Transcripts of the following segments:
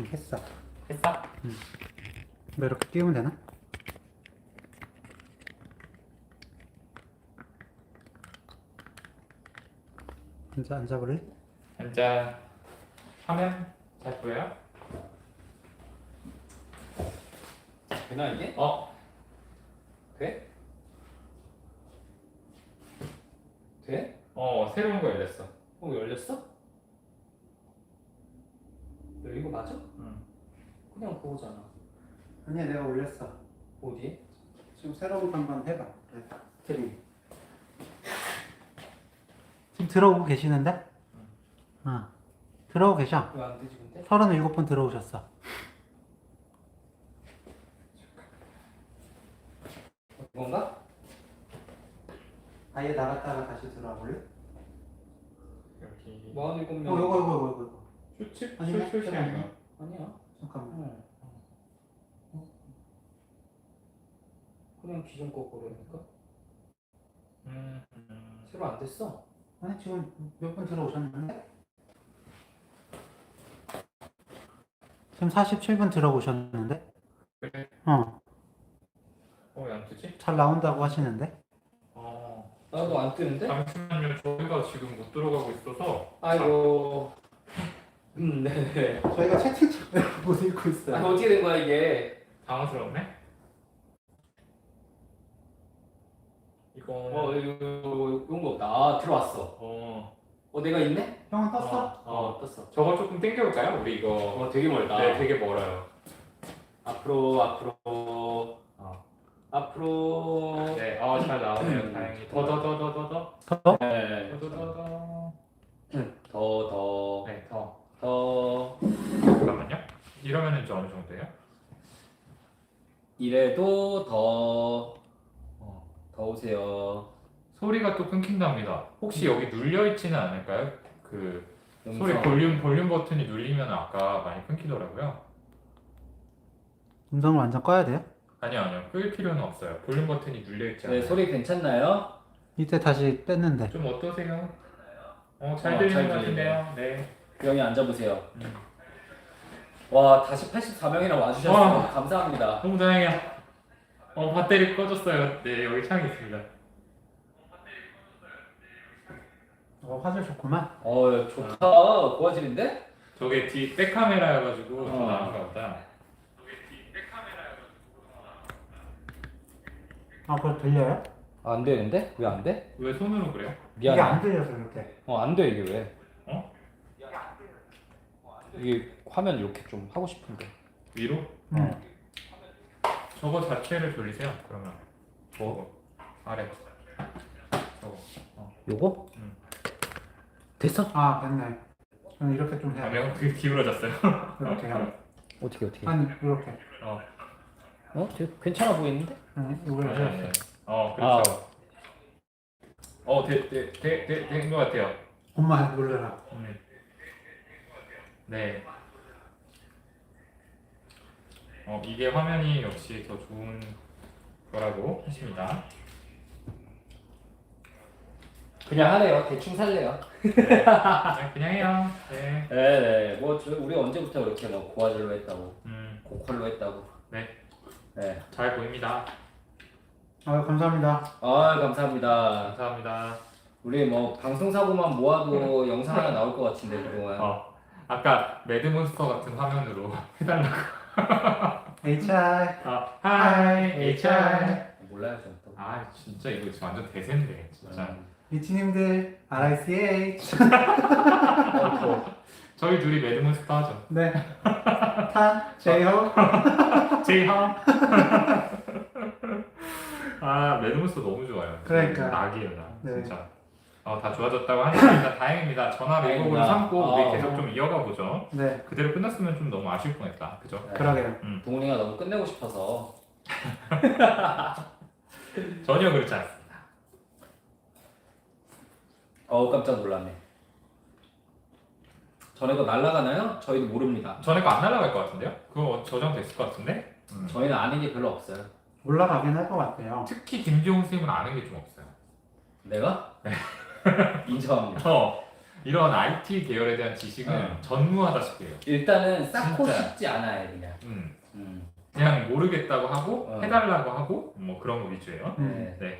응, 했어. 했어? 뭐 이렇게 띄우면 되나? 앉아 앉아볼래? 앉아. 화면 잘 보여요? 되나 이게? 어, 돼? 돼? 어 새로운 거 열렸어. 어 열렸어? 열린 거 맞아? 응. 그거잖아. 아니야 내가 올렸어. 어디에? 지금 새로운 거 한번 해봐. 스트림. 지금 들어오고 계시는데? 어. 들어오고 계셔. 왜 안 되지 근데? 37번 들어오셨어. 이건가? 아예 나갔다가 다시 들어와 볼래? 여기. 뭐 하는 일곱 어 명? 요거 요거 요거 요거. 쇼츠? 아니야? 아니네. 아니야. 잠깐만. 어. 그냥 기존 거 고르니까 음, 음. 새로 안 됐어. 아니 지금 몇 번 들어오셨는데? 지금 47분 들어오셨는데? 그래. 어. 어, 왜안 뜨지? 잘 나온다고 하시는데? 어. 나도 안 뜨는데? 잠시만요. 저희가 지금 못 들어가고 있어서. 아이고. 음, 네네. 저희가 채팅창을 못 읽고 아, 있어요. 어떻게 된 거야 이게? 당황스럽네. 이거. 어, 이거 이런 거 없다. 아, 들어왔어. 어. 어, 내가 있네? 형은 떴어? 어. 떴어. 저거 조금 당겨볼까요? 우리 이거. 어, 되게 멀다. 네, 되게 멀어요. 앞으로, 앞으로, 어. 앞으로. 네, 어, 잘 나오네요. 음. 다행히. 더, 더, 더, 더, 더, 더. 더? 네. 더, 더, 더, 더. 더, 더, 네, 더. 더. 잠깐만요. 이러면은 이제 어느 정도예요? 이래도 더, 어. 더 오세요. 소리가 또 끊긴답니다. 혹시 여기 눌려 있지는 않을까요? 그 소리 음성. 볼륨 볼륨 버튼이 눌리면 아까 많이 끊기더라고요. 음성을 완전 꺼야 돼요? 아니요, 아니요. 끌 필요는 없어요. 볼륨 버튼이 눌려 있지 않아요. 네, 소리 괜찮나요? 이때 다시 뺐는데. 좀 어떠세요? 어, 잘 어, 들리는 잘 것 같은데요. 네. 여기 앉아보세요. 음. 와, 다시 84명이나 와주셨어요. 와. 감사합니다. 너무 다행이야. 어, 배터리 꺼졌어요. 네, 여기 창이 있습니다. 어, 화질 좋구만. 어, 좋다. 고화질인데? 저게 뒤 백카메라여가지고 더 어. 나은가 보다. 아, 그거 들려요? 안 되는데? 왜 안 돼? 왜 손으로 그래요? 이게 미안해. 안 들려서 이렇게. 어, 안 돼, 이게 왜? 어? 이게 화면 이렇게 좀 하고 싶은데. 위로? 응. 저거 자체를 돌리세요. 그러면. 뭐? 아래. 저거. 어. 요거? 음. 됐어? 아, 됐네. 저는 이렇게 좀 해야 돼. 가면 그 기울어졌어요. 이렇게 해요. 어떻게, 어떻게? 아니, 이렇게. 어. 어? 되게 괜찮아 보이는데? 응, 이걸 해야 아니. 돼. 어, 그렇죠. 어, 되, 되, 되, 되, 된것 같아요. 엄마 놀래라. 음. 네. 어, 이게 화면이 역시 더 좋은 거라고 하십니다. 그냥 하래요. 대충 살래요. 네. 그냥, 그냥 해요. 네. 네네. 뭐, 저, 우리 언제부터 이렇게 뭐 고화질로 했다고. 음, 고퀄로 했다고. 네. 네. 잘 보입니다. 아, 감사합니다. 아, 감사합니다. 감사합니다. 우리 뭐 방송사고만 모아도 영상 하나 나올 것 같은데, 그동안. 어, 아까 매드몬스터 같은 화면으로 해달라고. HR. 아, 하이, HR. 몰라요, 전 또. 아, 진짜 이거 지금 완전 대세인데, 진짜. 음. 미치님들, RICH. 어, 저희 둘이 매드몬스터 하죠. 네. 탄, 제이홉. 제이하. 아 매드무스 너무 좋아요. 그러니까. 낙이에요 나 네. 진짜. 어, 다 좋아졌다고 하니까 다행입니다. 전화 다행이다. 삼고 우리 아. 계속 좀 이어가 보죠. 네, 그대로 끝났으면 좀 너무 아쉬울 뻔했다. 그죠? 네. 그러게요. 동훈이가 너무 끝내고 싶어서. 전혀 그렇지 않습니다. 어우, 깜짝 놀랐네. 전에 거 날라가나요? 저희도 모릅니다. 전에 거 안 날아갈 것 같은데요? 그거 저장됐을 것 같은데? 음. 저희는 아는 게 별로 없어요. 올라가긴 할 것 같아요. 특히 김지용 쌤은 아는 게 좀 없어요. 내가? 네. 인정합니다. 어, 이런 IT 계열에 대한 지식은 네. 전무하다시피 해요. 일단은 쌓고 진짜. 싶지 않아요 그냥. 음. 음. 그냥 모르겠다고 하고 어. 해달라고 하고 뭐 그런 거 위주예요. 음. 네.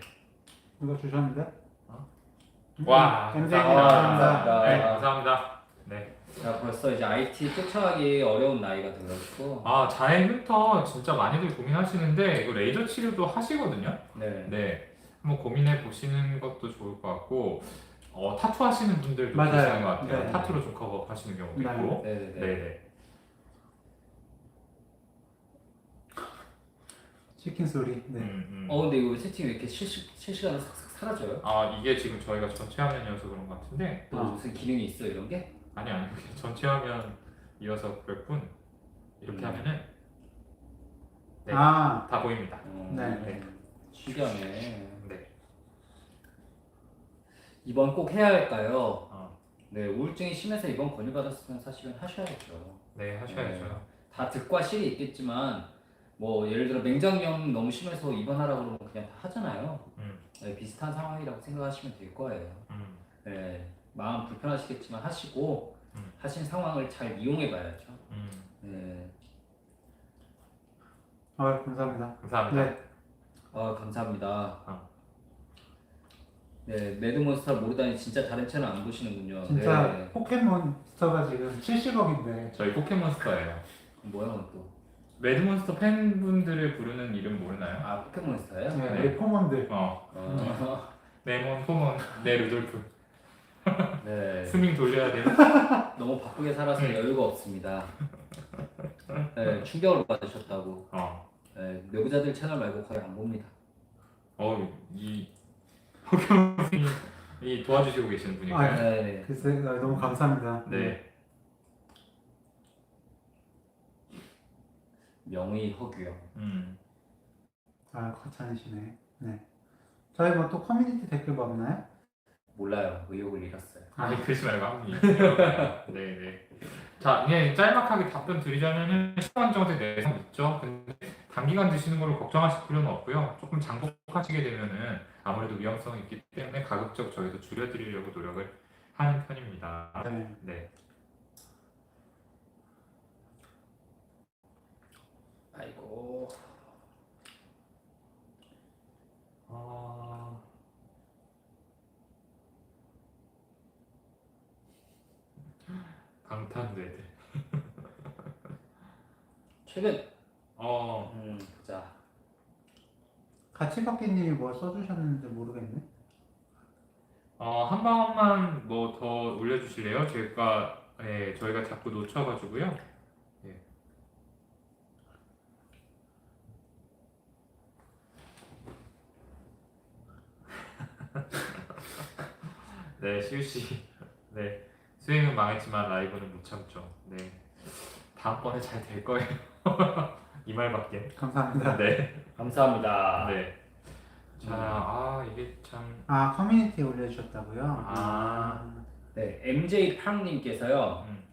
이거 주셨는데? 어? 음, 와, 감사합니다. 감사합니다. 네, 감사합니다. 네. 자 벌써 이제 IT 쫓아가기 어려운 나이가 들었고. 아 자해 흉터 진짜 많이들 고민하시는데 이거 레이저 치료도 하시거든요. 네. 네, 한번 고민해 보시는 것도 좋을 것 같고 어, 타투 하시는 분들도 맞아요. 계시는 것 같아요. 네. 타투로 좀 커버 하시는 경우도 네. 있고. 네네네. 네, 네. 치킨 소리. 네. 음, 음. 어 근데 이거 채팅 왜 이렇게 실시 실시간으로 싹싹 사라져요? 아 이게 지금 저희가 전체 화면이어서 그런 것 같은데 또 아. 무슨 기능이 있어 이런 게? 아니 아니 그냥 전체 화면 이어서 그럴 뿐 이렇게 음. 하면은 네. 아, 다 보입니다. 어, 네. 신기하네. 네. 이번 꼭 해야 할까요? 어, 네, 우울증이 심해서 이번 권유 받았으면 사실은 하셔야죠. 네 하셔야죠. 다 득과 실이 있겠지만 뭐 예를 들어 맹장염 너무 심해서 입원하라고 그러면 그냥 다 하잖아요. 음, 네, 비슷한 상황이라고 생각하시면 될 거예요. 음, 네, 마음 불편하시겠지만 하시고 음. 하신 상황을 잘 이용해 봐야죠. 음. 네, 아, 감사합니다. 감사합니다. 네. 아 감사합니다. 어. 네, 매드몬스터 모르다니 진짜 다른 채널 안 보시는군요. 진짜 네. 포켓몬스터가 지금 70억인데. 저희 포켓몬스터예요. 뭐야 또? 매드몬스터 팬분들을 부르는 이름 모르나요? 아 포켓몬스터예요? 네, 네. 네. 포몬들. 어, 어, 네몬, 포몬, 네 루돌프. 네. 스밍 돌려야 돼. 너무 바쁘게 살아서 네. 여유가 없습니다. 네, 충격을 받으셨다고. 어, 네, 내부자들 채널 말고 거의 안 봅니다. 어, 이 포켓몬이 이 도와주시고 계시는 분인가요? 아, 네, 글쎄, 아, 너무 감사합니다. 네. 명의 허규영. 음. 아, 거창이시네. 네. 저희 뭐 또 커뮤니티 댓글 뭐 없나요? 몰라요. 의욕을 잃었어요. 아니 그러지 말고 한번 읽어봐요. 네, 네. 자, 그냥 짤막하게 답변 드리자면은 시간 정도 내상 있죠. 근데 단기간 드시는 걸로 걱정하실 필요는 없고요. 조금 장복하시게 되면은 아무래도 위험성이 있기 때문에 가급적 저희도 줄여드리려고 노력을 하는 편입니다. 네. 네. 아이고. 아... 방탄대들. 최근 어, 음, 자 같이 바뀌님이 뭐 써주셨는데 모르겠네. 어, 한 방만 뭐 더 올려주실래요? 제가 예, 저희가 자꾸 놓쳐가지고요. 예. 네, 시우 씨. 네, 수행은 망했지만 라이브는 못 참죠. 네, 다음번에 잘 될 거예요. 이 말밖에. 감사합니다. 네, 감사합니다. 네. 자, 아 이게 참. 아, 커뮤니티에 올려주셨다고요? 아. 네, MJ 팡님께서요 음.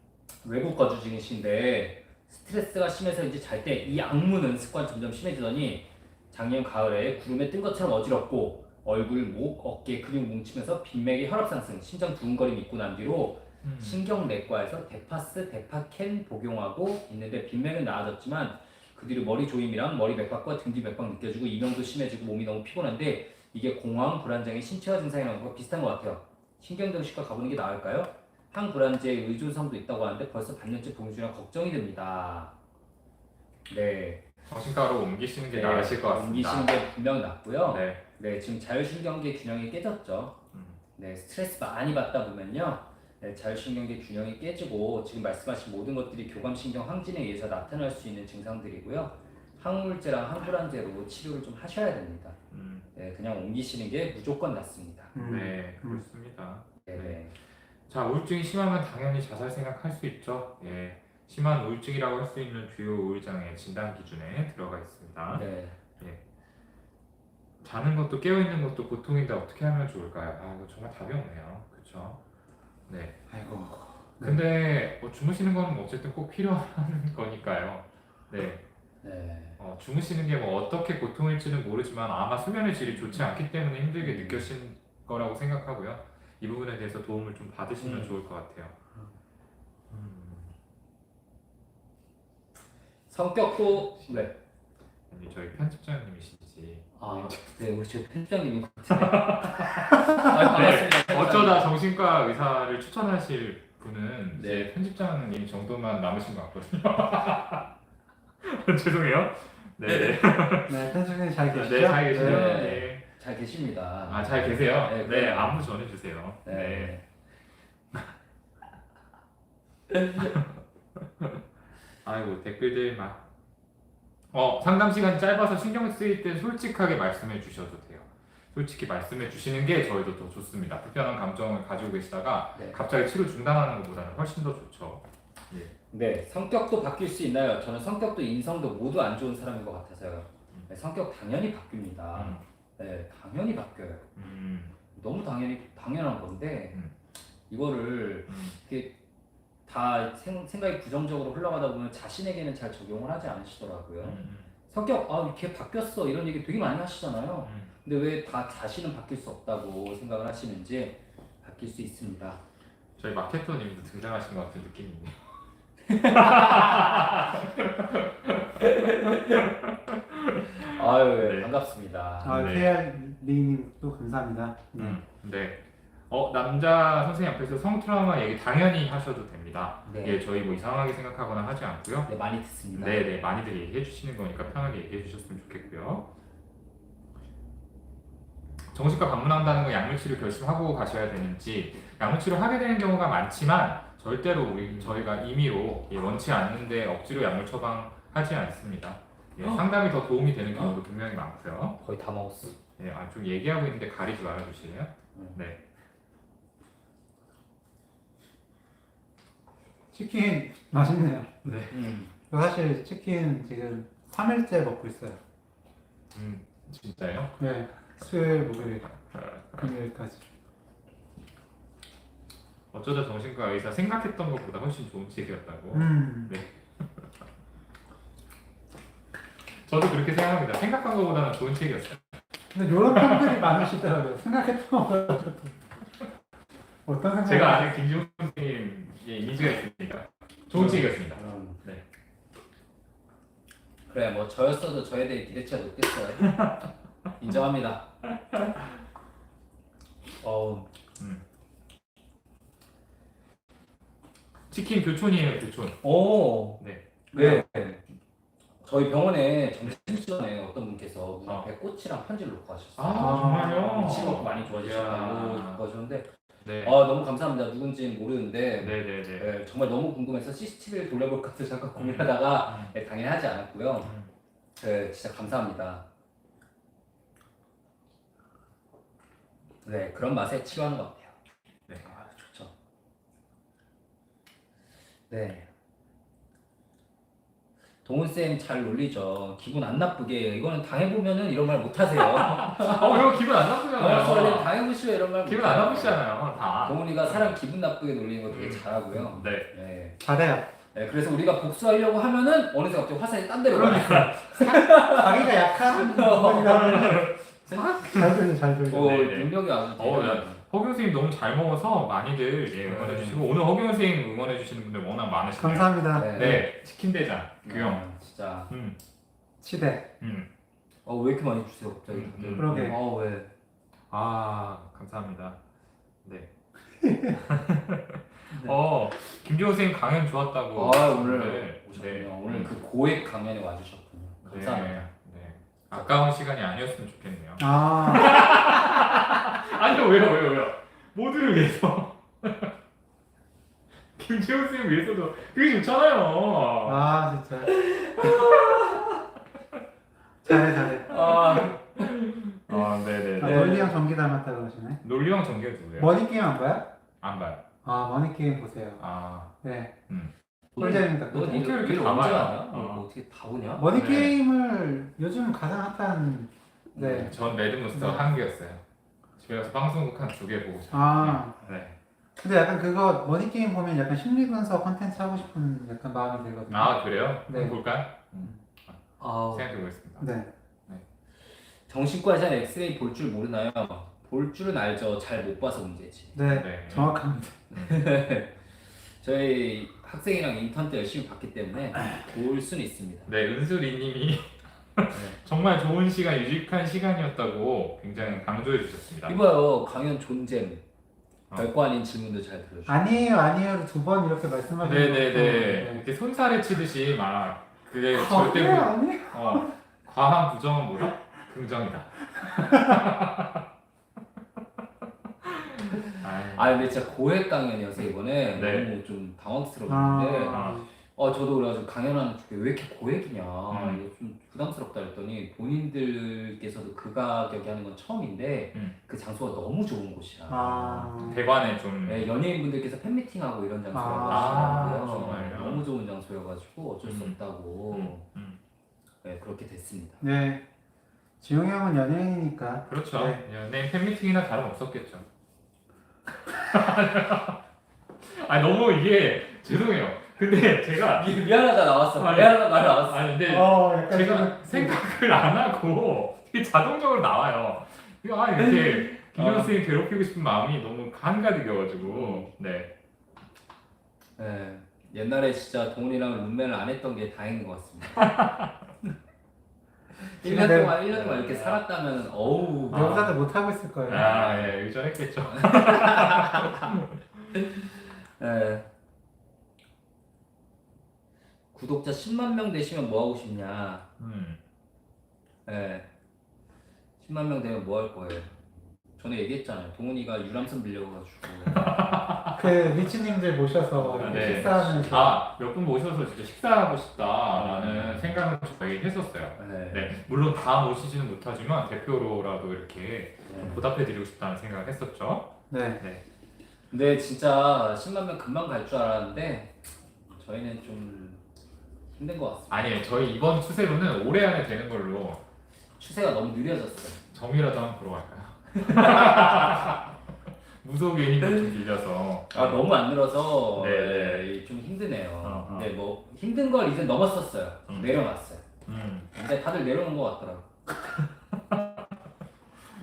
외국 거주 중이신데 스트레스가 심해서 이제 잘 때 이 악무는 습관 점점 심해지더니 작년 가을에 구름에 뜬 것처럼 어지럽고 얼굴, 목, 어깨 근육 뭉치면서 빈맥의 혈압 상승, 심장 두근거림이 있고 난 뒤로 음. 신경내과에서 데파스, 데파켄 복용하고 있는데 빈맥은 나아졌지만 그 뒤로 머리 조임이랑 머리 맥박과 등 뒤 맥박 느껴지고 이명도 심해지고 몸이 너무 피곤한데 이게 공황, 불안장애, 신체화 증상이랑 거 비슷한 것 같아요. 신경정신과 가보는 게 나을까요? 항불안제에 의존성도 있다고 하는데 벌써 반년째 복용 중이라 걱정이 됩니다. 네. 정신과로 옮기시는 게 네, 나으실 것 같습니다. 옮기시는 게 분명 낫고요. 네. 네. 지금 자율신경계 균형이 깨졌죠. 음. 네, 스트레스 많이 받다 보면요. 네, 자율신경계 균형이 깨지고 지금 말씀하신 모든 것들이 교감신경 항진에 의해서 나타날 수 있는 증상들이고요. 항물제랑 항불안제로 치료를 좀 하셔야 됩니다. 음, 네, 그냥 옮기시는 게 무조건 낫습니다. 음. 네, 음. 그렇습니다. 네, 네. 자, 우울증이 심하면 당연히 자살 생각할 수 있죠. 예. 심한 우울증이라고 할 수 있는 주요 우울장애 진단 기준에 들어가 있습니다. 네. 자는 것도 깨어 있는 것도 고통인데 어떻게 하면 좋을까요? 아, 이거 정말 답이 없네요. 그렇죠? 네. 아이고. 근데 뭐 주무시는 건 어쨌든 꼭 필요한 거니까요. 네. 네. 어, 주무시는 게 뭐 어떻게 고통일지는 모르지만 아마 수면의 질이 좋지 않기 때문에 힘들게 느껴진 거라고 생각하고요. 이 부분에 대해서 도움을 좀 받으시면 음. 좋을 것 같아요. 음, 성격도 네. 아니 저희 편집장님이시지. 아, 네, 우리 것 같아요. 아, 반갑습니다. 어쩌다 정신과 의사를 추천하실 분은 네. 이제 편집장님 정도만 남으신 것 같거든요. 죄송해요. 네, 네, 네, 편집님 잘 계시죠? 네, 잘 계시죠? 네. 네. 잘 계십니다. 아, 잘 계세요? 네, 네, 그럼요. 안부 전해주세요. 네. 네. 아이고, 댓글들 막. 어, 상담 시간이 짧아서 신경 쓰일 땐 솔직하게 말씀해 주셔도 돼요. 솔직히 말씀해 주시는 게 저희도 더 좋습니다. 불편한 감정을 가지고 계시다가 네. 갑자기 치료 중단하는 것보다는 훨씬 더 좋죠. 네, 성격도 바뀔 수 있나요? 저는 성격도 인성도 모두 안 좋은 사람인 것 같아서요. 네, 성격 당연히 바뀝니다. 음, 네, 당연히 바뀌어요. 음, 너무 당연히 당연한 건데 음. 이거를 음. 이렇게 다 생, 생각이 부정적으로 흘러가다 보면 자신에게는 잘 적용을 하지 않으시더라고요. 음, 성격 아 이렇게 바뀌었어 이런 얘기 되게 많이 하시잖아요. 음. 근데 왜 다 자신은 바뀔 수 없다고 생각을 하시는지 바뀔 수 있습니다. 저희 마케터님도 등장하신 것 같은 느낌이네요. 아유 네. 반갑습니다. 아, 네. KR리님 또 감사합니다. 네. 음, 네. 어 남자 선생님 앞에서 성트라우마 얘기 당연히 하셔도 됩니다. 네. 예, 저희 뭐 이상하게 생각하거나 하지 않고요. 네 많이 듣습니다. 네, 네, 많이들 얘기해 주시는 거니까 편하게 얘기해 주셨으면 좋겠고요. 정신과 방문한다는 거 약물치료 결심하고 가셔야 되는지 약물치료 하게 되는 경우가 많지만 절대로 우리 저희가 임의로 예, 원치 않는데 억지로 약물 처방하지 않습니다. 예, 어? 상담이 더 도움이 되는 경우도 분명히 많고요. 거의 다 먹었어. 예, 아, 좀 얘기하고 있는데 가리지 말아 주실래요? 음. 네. 치킨 맛있네요. 네. 음. 저 사실 치킨 지금 3일째 먹고 있어요. 음, 진짜요? 네. 수요일, 목요일, 금요일까지. 어쩌다 정신과 의사 생각했던 것보다 훨씬 좋은 책이었다고. 음. 저도 그렇게 생각합니다. 생각한 것보다는 좋은 책이었어요. 근데 이런 평들이 많으시더라고요. 생각했던 것보다 좀- 어떤 생각? 제가 아는 김지훈 선생님의 이미지가 있으니까 좋은 책이었습니다. 음. 네. 그래 뭐 저였어도 저에 대해 기대치가 높겠어요. 인정합니다. 어우 음. 치킨 교촌이에요, 교촌. 오. 네. 네. 저희 병원에 점심시간에 어떤 분께서 문 아. 앞에 꽃이랑 편지를 놓고 가셨어요. 아, 정말요? 치먹고 많이 좋아지셨다고. 그러셨는데 네. 아 너무 감사합니다. 누군지는 모르는데 네네네. 네, 정말 너무 궁금해서 CCTV를 돌려볼까도 잠깐 고민하다가 음. 네, 당연히 하지 않았고요. 음. 네, 진짜 감사합니다. 네, 그런 맛에 치료하는 것 같아요. 네. 아, 좋죠. 네. 동훈 쌤 잘 놀리죠. 기분 안 나쁘게 이거는 당해보면은 이런 말 못하세요. 어, 이거 기분 안 아, 나쁘잖아요. 당해보시면 이런 말 기분 안 못해요. 나쁘시잖아요, 다. 동훈이가 사람 기분 나쁘게 놀리는 거 되게 음. 잘하고요. 네. 네. 잘해요. 네, 그래서 우리가 복수하려고 하면은 어느새 갑자기 화살이 딴 데로 그러니까. 가요. 자기가 약한 부분이라면 잘 들려, 잘 들려. 어, 네, 네. 능력이 아주 어, 대단해요. 허경 선생님 너무 잘 먹어서 많이들 예, 응원해 네. 주시고 오늘 허경 선생님 응원해 주시는 분들 워낙 많으시네요. 감사합니다. 네. 네, 치킨 대장 규영. 음, 진짜. 음, 치대. 음. 어, 왜 이렇게 많이 주세요, 갑자기. 음, 다들? 그러게. 어, 왜? 아, 감사합니다. 네. 어, 김지호 선생님 강연 좋았다고. 아, 오늘 네. 오셨군요. 네. 오늘 그 고액 강연에 와주셨군요. 네. 감사합니다. 네. 아까운 시간이 아니었으면 좋겠네요. 아, 아니요, 왜요, 왜요, 왜요? 모두를 위해서. 김지호 선생님 위해서도 그게 좋잖아요. 아 진짜. 잘해, 잘해. 아, 아, 네네. 아, 네. 멀리형 전기 닮았다 그러시네. 논리형 전개 누구예요? 머니게임 안 봐요? 안 봐요. 아, 머니게임 보세요. 아, 네. 음. 꿀잼입니다. 너 꿀잼. 이거 이렇게 다 언제 봐요? 어. 어떻게 다 보냐? 머니게임을 요즘 가장 핫한, 네. 전 매드몬스터 네. 한 개였어요. 집에 방송국 한 두 개 보고 싶어요. 아, 네. 근데 약간 그거 머니게임 보면 약간 심리 분석 컨텐츠 하고 싶은 약간 마음이 들거든요. 아, 그래요? 네. 볼까요? 아, 생각해 보겠습니다. 네. 정신과에서 엑스레이 볼 줄 모르나요? 볼 줄은 알죠. 잘 못 봐서 문제지. 네, 네. 정확합니다. 저희 학생이랑 인턴 때 열심히 봤기 때문에 볼 수는 있습니다. 네, 은수리님이 네. 정말 좋은 시간, 유익한 시간이었다고 굉장히 강조해 주셨습니다. 이봐요, 강연 존잼. 어. 별거 아닌 질문도 잘 들어주고. 아니에요, 아니에요. 두번 이렇게 말씀하시는 네네네. 이렇게 손살에 치듯이 막 그게 절대 절대 부, 아니에요. 어, 과한 부정은 뭐다? 긍정이다. 아 근데 진짜 고액 강연이어서 이번에 네. 너무 좀 당황스러웠는데 아, 어 저도 그래가지고 강연하는 중에 왜 이렇게 고액이냐 음. 이게 좀 부담스럽다 했더니 본인들께서도 그 가격에 하는 건 처음인데 음. 그 장소가 너무 좋은 곳이야 아, 대관에 좀 네, 연예인분들께서 팬미팅하고 이런 장소라고 아, 하시더라고요 정말요? 너무 좋은 장소여가지고 어쩔 수 음. 없다고 음, 음. 네, 그렇게 됐습니다 네. 지용이 형은 연예인이니까. 그렇죠. 네. 연예인 팬미팅이나 다름 없었겠죠. 아 너무 이게 죄송해요. 근데 제가 미, 미안하다 나왔어 아니, 미안하다 말 나왔어 아니 근데 어, 약간 제가 좀- 생각을 안 하고 이게 자동적으로 나와요. 이거 아 이렇게 김현 어. 선생님 괴롭히고 싶은 마음이 너무 한가득이어가지고 네. 네, 옛날에 진짜 동훈이랑 룸메를 안 했던 게 다행인 것 같습니다 1년 네. 동안 1년 동안 이렇게 살았다면 어우 아. 여기서도 못 하고 있을 거예요. 아, 예, 의전했겠죠. 네. 구독자 10만 명 되시면 뭐 하고 싶냐? 음. 네. 10만 명 되면 뭐 할 거예요? 전에 얘기했잖아요. 동훈이가 유람선 빌려가지고 그 리치님들 모셔서 이렇게 네. 식사하면서 아, 몇 분 모셔서 진짜 식사하고 싶다라는 음. 생각을 저희 했었어요. 네. 네, 물론 다 모시지는 못하지만 대표로라도 이렇게 네. 보답해드리고 싶다는 생각을 했었죠. 네. 근데 진짜 10만 명 금방 갈 줄 알았는데 저희는 좀 힘든 것 같습니다. 아니에요, 저희 이번 추세로는 올해 안에 되는 걸로 추세가 너무 느려졌어요. 점이라도 한번 보러 갈까요? 무속의 힘을 좀 빌려서 아 너무 안 늘어서 네, 네, 좀 힘드네요. 어, 어. 근데 뭐 힘든 걸 이제 넘었었어요. 음. 내려놨어요. 음, 근데 다들 내려오는 것 같더라고.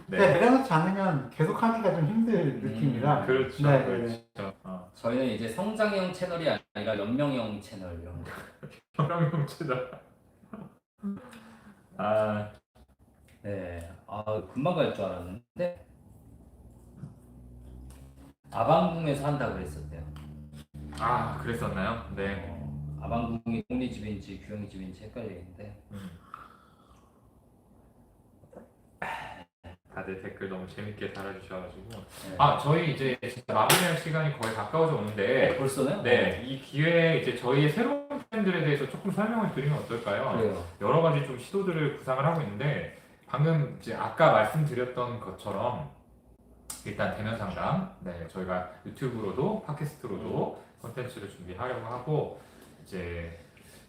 근데 네, 내려놓지 않으면 계속 하기가 좀 힘들 느낌이라. 그렇죠, 네, 네, 그렇죠. 어. 저희는 이제 성장형 채널이 아니라 연명형 채널 이런 거. 혈압용체다. 아, 네. 아 금방 갈 줄 알았는데 아방궁에서 한다 그랬었대요. 아, 그랬었나요? 네. 어, 아방궁이 동리 집인지 규영이 집인지 헷갈리는데. 음. 다들 댓글 너무 재밌게 달아주셔가지고 네. 아 저희 이제 진짜 마무리할 시간이 거의 가까워져 오는데 벌써요? 네 이 기회에 이제 저희의 새로운 플랜들에 대해서 조금 설명을 드리면 어떨까요? 그래요. 여러 가지 좀 시도들을 구상을 하고 있는데 방금 이제 아까 말씀드렸던 것처럼 일단 대면 상담 네 저희가 유튜브로도 팟캐스트로도 콘텐츠를 준비하려고 하고 이제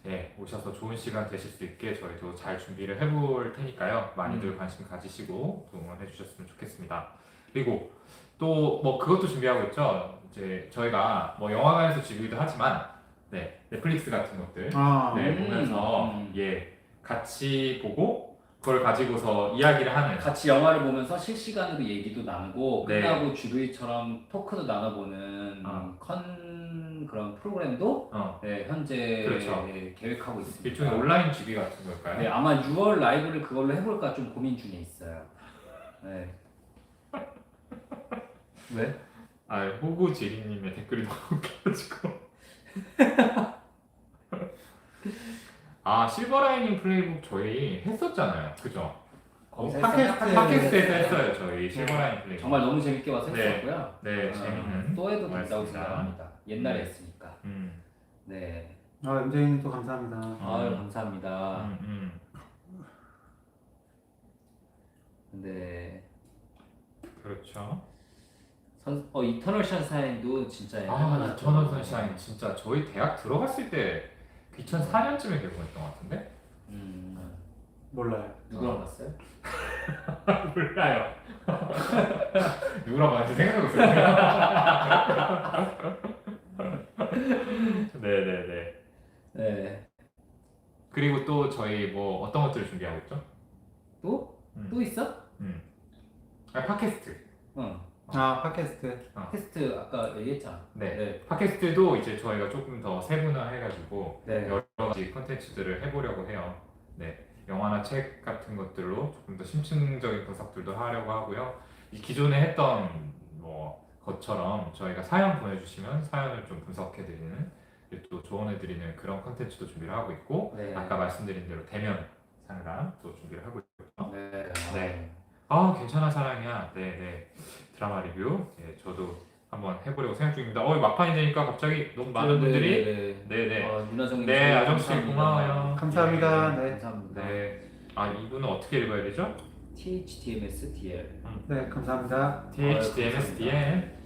예, 오셔서 좋은 시간 되실 수 있게 저희도 잘 준비를 해볼 테니까요. 많이들 관심 가지시고 또 응원해 주셨으면 좋겠습니다. 그리고 또 뭐 그것도 준비하고 있죠. 이제 저희가 뭐 영화관에서 지루기도 하지만 네 넷플릭스 같은 것들 아, 네, 음, 보면서 음. 예 같이 보고 그걸 가지고서 이야기를 하는 같이 영화를 보면서 실시간으로 얘기도 나누고 네. 끝나고 주루이처럼 토크도 나눠보는 어. 컨 그런 프로그램도 어, 네, 현재 그렇죠. 네, 계획하고 있습니다. 일종의 온라인 GB 같은 걸까요? 네, 아마 6월 라이브를 그걸로 해볼까 좀 고민 중에 있어요. 네. 왜? 아 호구 지리님의 댓글이 너무 웃겨가지고 아 실버라이닝 플레이북 저희 했었잖아요 그죠? 거기서 팟캐스트. 했어요? 팟캐스트에서 했어요 저희 실버라이닝 플레이북 정말 너무 재밌게 와서 네. 했었고요. 네 어, 재밌는 또 해도 된다고. 생각합니다. 옛날에 음. 했으니까. 음, 네. 아, 은재님 또 감사합니다. 아유 감사합니다. 음, 음. 근데 그렇죠 선, 어 이터널 션샤인도 진짜 아 이터널 선샤인 진짜 저희 대학 들어갔을 때 2004년쯤에 개봉했던 것 같은데? 음, 몰라요. 누구랑 봤어요? 몰라요 누구랑 봤는지 생각해보세요 네네네 네. 그리고 또 저희 뭐 어떤 것들을 준비하고 있죠? 또? 음. 또 있어? 음. 아, 팟캐스트 응. 아 팟캐스트. 팟캐스트 아까 얘기했잖아. 네. 네. 팟캐스트도 이제 저희가 조금 더 세분화해가지고 네. 여러 가지 콘텐츠들을 해보려고 해요. 네, 영화나 책 같은 것들로 조금 더 심층적인 분석들도 하려고 하고요. 이 기존에 했던 뭐 것처럼 저희가 사연 보내주시면 사연을 좀 분석해드리는 또 조언해드리는 그런 콘텐츠도 준비를 하고 있고 네. 아까 말씀드린 대로 대면 상담 또 준비를 하고 있고요. 네. 네. 아 괜찮아 사랑이야. 네네 드라마 리뷰. 네, 저도 한번 해보려고 생각 중입니다. 어 막판이 되니까 갑자기 너무 많은 분들이 네. 네네 아, 윤하정님. 네, 정말 아정 씨 감사합니다. 감사합니다. 고마워요. 네. 감사합니다. 네. 아 이분은 어떻게 읽어야 되죠? THDMS DL. 네 감사합니다. THDMSDN 예.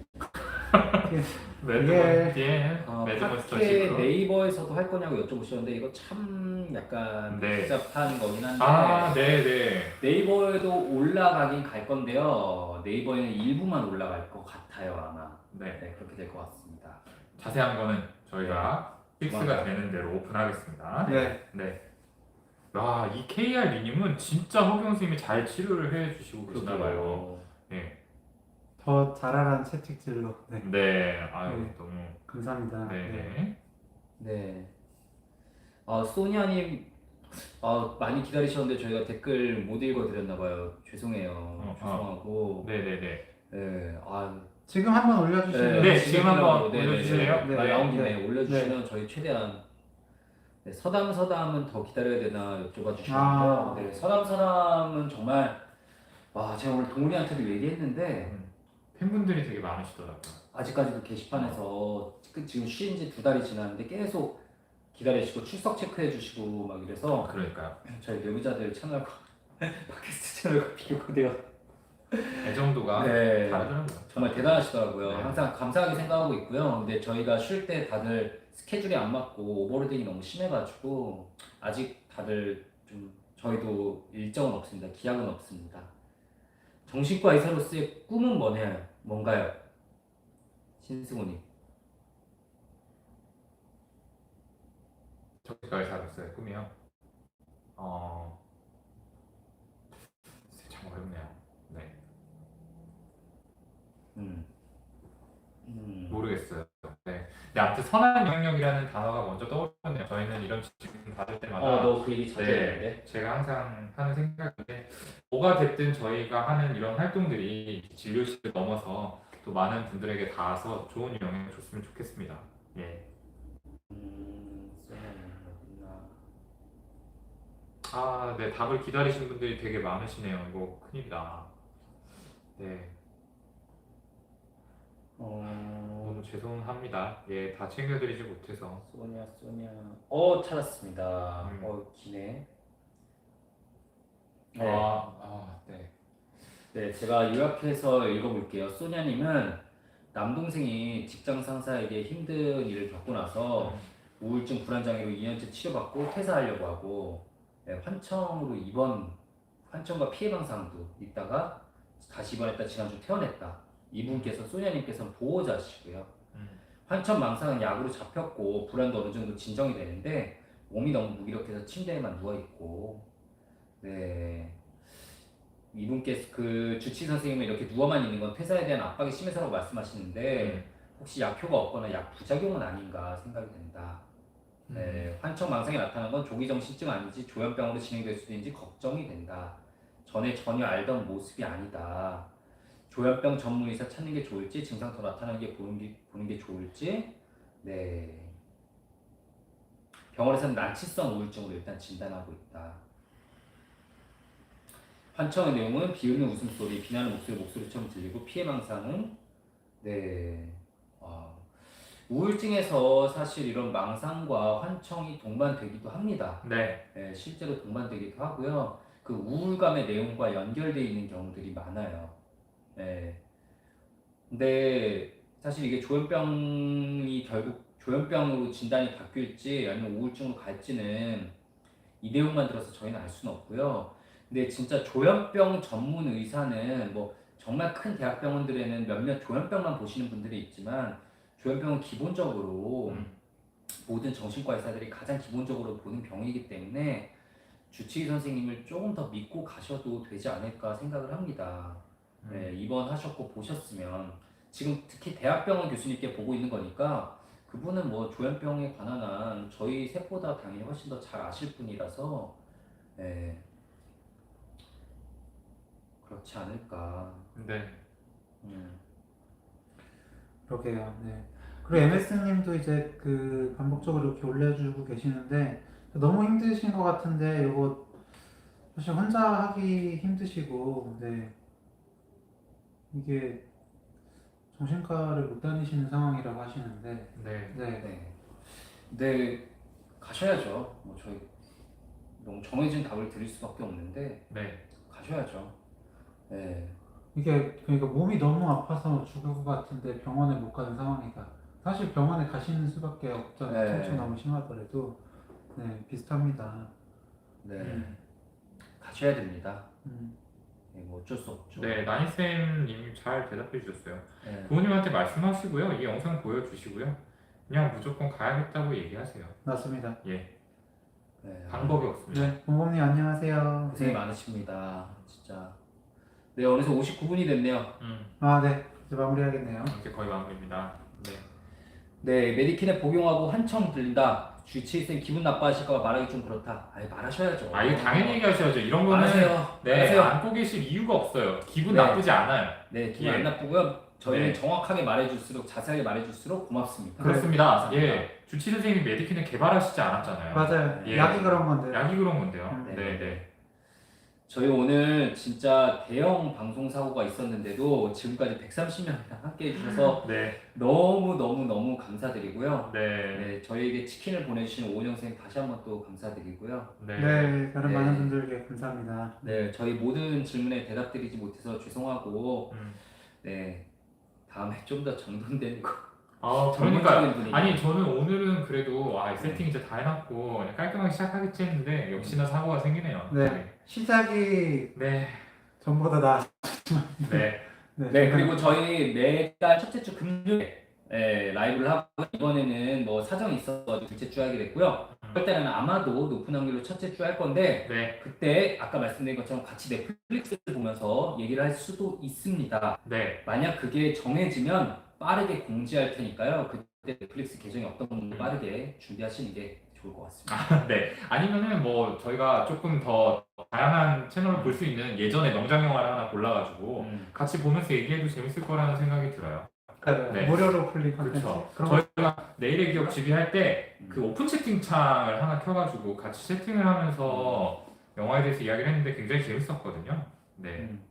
어, 매드몬스터 팟캐 시크 네이버에서도 할 거냐고 여쭤보셨는데 이거 참 약간 네. 복잡한 거긴 한데 아 네 네 네이버에도 올라가긴 갈 건데요. 네이버에는 일부만 올라갈 것 같아요 아마. 네 네 그렇게 될 것 같습니다. 자세한 거는 저희가 픽스가 맞아요. 되는 대로 오픈하겠습니다 네. 네. 와, 이 KR 미님은 진짜 허경 선생님이 잘 치료를 해 주시고 계시나 봐요. 네, 더 잘하라는 채찍질로. 네. 네, 아유 네. 너무 감사합니다. 네, 네. 네. 아 소니아님 아 많이 기다리셨는데 저희가 댓글 못 읽어드렸나 봐요. 죄송해요. 어, 죄송하고. 네, 네, 네. 네. 아 지금 한번 올려주시면. 네, 지금 한번 네, 네, 올려주실래요? 네, 네, 나온 김에 네. 올려주시면 저희 최대한 네, 서담 서담은 더 기다려야 되나 여쭤봐 주시는데 아. 네, 서담 서담은 정말 와 제가 오늘 동훈이한테도 얘기했는데 팬분들이 되게 많으시더라고요. 아직까지도 게시판에서 그 지금 쉰지두 달이 지났는데 계속 기다리시고 출석 체크해 주시고 막 이래서 그러니까요. 저희 묘미자들 채널과 팟캐스트 채널과 비교가 돼요. 애정도가 네. 다르더라고요. 정말 대단하시더라고요. 네. 항상 감사하게 생각하고 있고요. 근데 저희가 쉴 때 다들 스케줄이 안 맞고 오버로딩이 너무 심해가지고 아직 다들 좀 저희도 일정은 없습니다. 기약은 없습니다. 정신과 의사로서의 꿈은 뭐냐, 뭔가요? 신승호님. 저희가 살았어요. 꿈이요. 어, 참 어렵네요. 네, 음. 음. 모르겠어요. 네, 근데 아무튼 선한 영향력이라는 단어가 먼저 떠오르네요. 저희는 이런 질문 받을 때마다 어, 너 그 얘기 자주 네, 했는데. 제가 항상 하는 생각인데 뭐가 됐든 저희가 하는 이런 활동들이 진료실을 넘어서 또 많은 분들에게 닿아서 좋은 영향을 줬으면 좋겠습니다. 예. 음. 아, 네, 답을 기다리신 분들이 되게 많으시네요. 이거 큰일이다. 네, 죄송합니다. 예, 다 챙겨드리지 못해서. 소냐, 소냐. 어, 찾았습니다. 음. 어, 기네. 아, 아, 네. 네, 제가 요약해서 읽어볼게요. 소냐님은 남동생이 직장 상사에게 힘든 일을 겪고 나서 우울증 불안장애로 2년째 치료받고 퇴사하려고 하고 네, 환청으로 입원, 환청과 피해 방상도 있다가 다시 입원했다 지난주 퇴원했다. 이분께서 소냐님께서는 보호자시고요. 음. 환청 망상은 약으로 잡혔고 불안도 어느 정도 진정이 되는데 몸이 너무 무기력해서 침대에만 누워 있고 네 이분께서 그 주치 선생님은 이렇게 누워만 있는 건 퇴사에 대한 압박이 심해서라고 말씀하시는데 음. 혹시 약효가 없거나 약 부작용은 아닌가 생각이 된다. 네, 환청 망상이 나타난 건 조기 정신증 아닌지 조현병으로 진행될 수도 있는지 걱정이 된다. 전에 전혀 알던 모습이 아니다. 조현병 전문 의사 찾는 게 좋을지 증상 더 나타나는 게 보는 게 보는 게 좋을지 네 병원에서는 난치성 우울증으로 일단 진단하고 있다. 환청의 내용은 비웃는 웃음소리, 비난하는 목소리, 목소리처럼 들리고 피해 망상은 네 아, 우울증에서 사실 이런 망상과 환청이 동반되기도 합니다. 네, 네, 실제로 동반되기도 하고요. 그 우울감의 내용과 연결되어 있는 경우들이 많아요. 네. 근데 사실 이게 조현병이 결국 조현병으로 진단이 바뀔지 아니면 우울증으로 갈지는 이 내용만 들어서 저희는 알 수는 없고요. 근데 진짜 조현병 전문 의사는 뭐 정말 큰 대학병원들에는 몇몇 조현병만 보시는 분들이 있지만 조현병은 기본적으로 음. 모든 정신과 의사들이 가장 기본적으로 보는 병이기 때문에 주치의 선생님을 조금 더 믿고 가셔도 되지 않을까 생각을 합니다. 음. 네, 입원하셨고 보셨으면 지금 특히 대학병원 교수님께 보고 있는 거니까 그분은 뭐 조현병에 관한 한 저희 셋보다 당연히 훨씬 더 잘 아실 분이라서 네, 그렇지 않을까. 네. 음, 그러게요. 네. 그리고 MS님도 이제 그 반복적으로 이렇게 올려주고 계시는데 너무 힘드신 것 같은데 이거 사실 혼자 하기 힘드시고 네 이게 정신과를 못 다니시는 상황이라고 하시는데 네. 네. 네. 근데 가셔야죠. 뭐 저희 너무 정해진 답을 드릴 수밖에 없는데 네. 가셔야죠. 네. 이게 그러니까 몸이 너무 아파서 죽을 것 같은데 병원에 못 가는 상황이다. 사실 병원에 가시는 수밖에 없잖아요. 네. 통증 너무 심하더라도 네 비슷합니다. 네. 음. 가셔야 됩니다. 음. 네, 뭐 어쩔 수 없죠. 네, 나니쌤님이 잘 대답해 주셨어요. 네. 부모님한테 말씀하시고요. 이 영상 보여주시고요. 그냥 무조건 가야겠다고 얘기하세요. 맞습니다. 예, 네. 방법이 없습니다. 네, 부모님 안녕하세요. 고생이 많으십니다. 진짜. 네, 어느새 59분이 됐네요. 음, 아, 네. 이제 마무리하겠네요. 이제 거의 마무리입니다. 네, 네, 메디킨에 복용하고 한청 들린다. 주치의쌤 기분 나빠하실까봐 말하기 좀 그렇다. 아예 말하셔야죠. 아 이거 당연히 얘기하셔야죠. 이런 거는 말하세요. 네, 말하세요. 안고 계실 이유가 없어요. 기분 네. 나쁘지 않아요. 네, 기분 예. 안 나쁘고요. 저희는 네. 정확하게 말해줄수록 자세하게 말해줄수록 고맙습니다. 그렇습니다. 감사합니다. 예, 주치 선생님이 메디킨을 개발하시지 않았잖아요. 맞아요. 예. 약이 그런 건데. 약이 그런 건데요. 음. 네, 네. 저희 오늘 진짜 대형 방송 사고가 있었는데도 지금까지 130명이나 함께 해주셔서 네, 너무 너무 너무 감사드리고요. 네, 네, 저희에게 치킨을 보내주신 오은영 선생님 다시 한번 또 감사드리고요. 네, 네, 다른 네. 많은 분들께 감사합니다. 네, 저희 모든 질문에 대답드리지 못해서 죄송하고, 음. 네, 다음에 좀 더 정돈된 거. 아, 그러니까 전문적인. 아니 저는 오늘은 그래도 아, 세팅 이제 다 해놨고 그냥 깔끔하게 시작하겠지 했는데 역시나 사고가 생기네요. 네. 시작이 네, 전보다 나. 네, 네, 그리고 저희 매달 첫째 주 금요일에 네, 라이브를 하고 이번에는 뭐 사정이 있어서 둘째 주 하게 됐고요. 그럴 때는 아마도 높은 확률로 첫째 주 할 건데 네, 그때 아까 말씀드린 것처럼 같이 넷플릭스를 보면서 얘기를 할 수도 있습니다. 네, 만약 그게 정해지면 빠르게 공지할 테니까요. 그때 넷플릭스 계정이 어떤 건지 빠르게 준비하시는 게 좋을 것 같습니다. 네. 아니면은 뭐 저희가 조금 더 다양한 채널을 볼 수 있는 예전에 명장 영화를 하나 골라가지고 음. 같이 보면서 얘기해도 재밌을 거라는 생각이 들어요. 그 네. 무료로 풀린 컨텐츠. 그렇죠. 그런 거. 저희가 내일의 기억 집이할 때 음. 그 오픈 채팅창을 하나 켜가지고 같이 채팅을 하면서 영화에 대해서 이야기를 했는데 굉장히 재밌었거든요. 네, 음.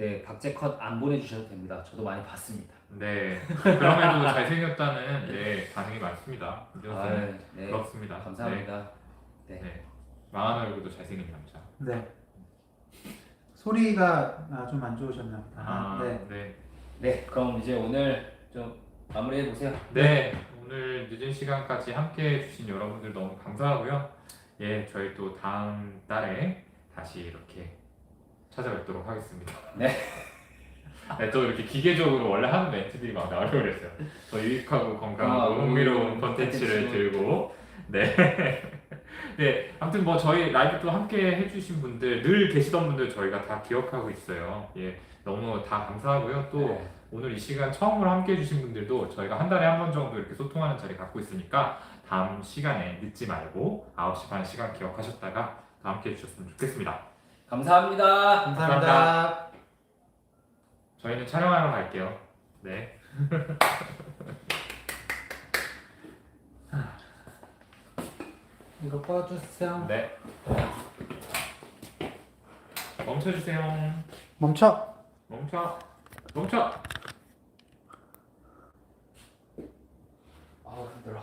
음. 네, 박제 컷안 보내주셔도 됩니다. 저도 많이 봤습니다. 네. 그럼에도 잘생겼다는 네, 반응이 많습니다. 아. 네, 부럽습니다. 감사합니다. 네. 네. 망한 얼굴도 잘생긴 남자. 네. 소리가 아, 좀안 좋으셨나 보다. 아, 네. 네. 네, 그럼 이제 오늘 좀 마무리해 보세요. 네, 오늘 늦은 시간까지 함께 해주신 여러분들 너무 감사하고요. 예, 저희 또 다음 달에 다시 이렇게 찾아뵙도록 하겠습니다. 네. 네, 또 이렇게 기계적으로 원래 하는 멘트들이 막 나오려고 그랬어요. 더 유익하고 건강하고 아, 흥미로운 음, 컨텐츠를 컨텐츠. 들고 네. 네, 아무튼 뭐 저희 라이브 또 함께 해주신 분들 늘 계시던 분들 저희가 다 기억하고 있어요. 예, 너무 다 감사하고요. 또 네. 오늘 이 시간 처음으로 함께 해주신 분들도 저희가 한 달에 한 번 정도 이렇게 소통하는 자리 갖고 있으니까 다음 시간에 늦지 말고 9시 반 시간 기억하셨다가 또 함께 해주셨으면 좋겠습니다. 감사합니다. 감사합니다. 저희는 촬영하러 갈게요. 네. 이거 꺼주세요. 네. 멈춰주세요. 멈춰. 멈춰. 멈춰. 아 힘들어.